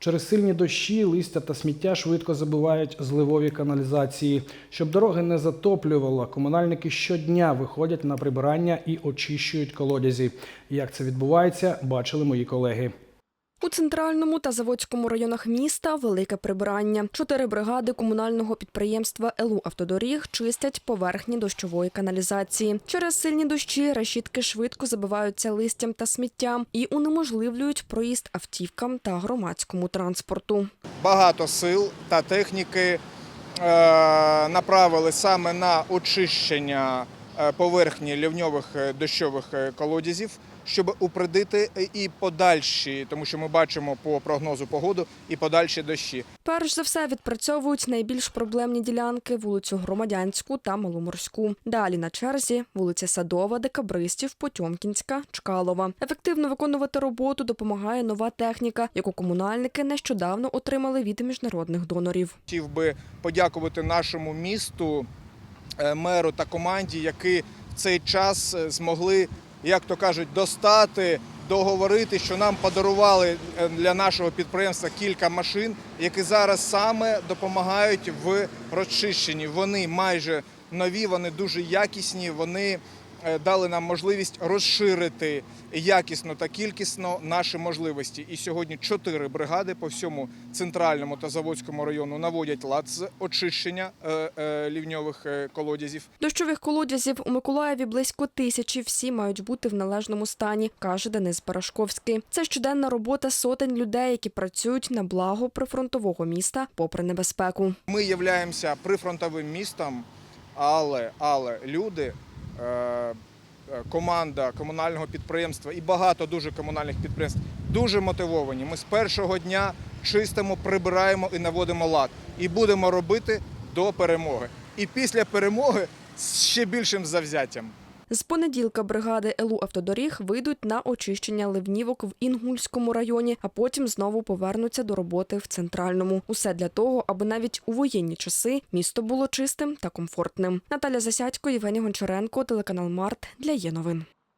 Через сильні дощі, листя та сміття швидко забивають зливові каналізації. Щоб дороги не затоплювало, комунальники щодня виходять на прибирання і очищують колодязі. Як це відбувається, бачили мої колеги. У центральному та заводському районах міста велике прибирання. Чотири бригади комунального підприємства ЕЛУ Автодоріг чистять поверхні дощової каналізації. Через сильні дощі решітки швидко забиваються листям та сміттям і унеможливлюють проїзд автівкам та громадському транспорту. багато сил та техніки е, направили саме на очищення е, поверхні лівньових е, дощових колодязів, щоб упредити і подальші, тому що ми бачимо по прогнозу погоду і подальші дощі. Перш за все відпрацьовують найбільш проблемні ділянки вулицю Громадянську та Маломорську. Далі на черзі вулиця Садова, Декабристів, Потьомкінська, Чкалова. Ефективно виконувати роботу допомагає нова техніка, яку комунальники нещодавно отримали від міжнародних донорів. Хотів би подякувати нашому місту, е, меру та команді, які в цей час е, змогли, як то кажуть, достати, договорити, що нам подарували е, для нашого підприємства кілька машин, які зараз саме допомагають в розчищенні. Вони майже нові, вони дуже якісні. Вони дали нам можливість розширити якісно та кількісно наші можливості. І сьогодні чотири бригади по всьому центральному та заводському району наводять лад з очищення е, е, лівньових е, колодязів. Дощових колодязів у Миколаєві близько тисячі. Всі мають бути в належному стані, каже Денис Барашковський. Це щоденна робота сотень людей, які працюють на благо прифронтового міста, попри небезпеку. Ми являємося прифронтовим містом, але, але люди, е, е, команда комунального підприємства і багато дуже комунальних підприємств дуже мотивовані. Ми з першого дня чистимо, прибираємо і наводимо лад. І будемо робити до перемоги. І після перемоги з ще більшим завзяттям. З понеділка бригади ЕЛУ Автодоріг вийдуть на очищення ливнівок в Інгульському районі, а потім знову повернуться до роботи в центральному. Усе для того, аби навіть у воєнні часи місто було чистим та комфортним. Наталя Засядько, Євгеній Гончаренко, телеканал Март для є новин.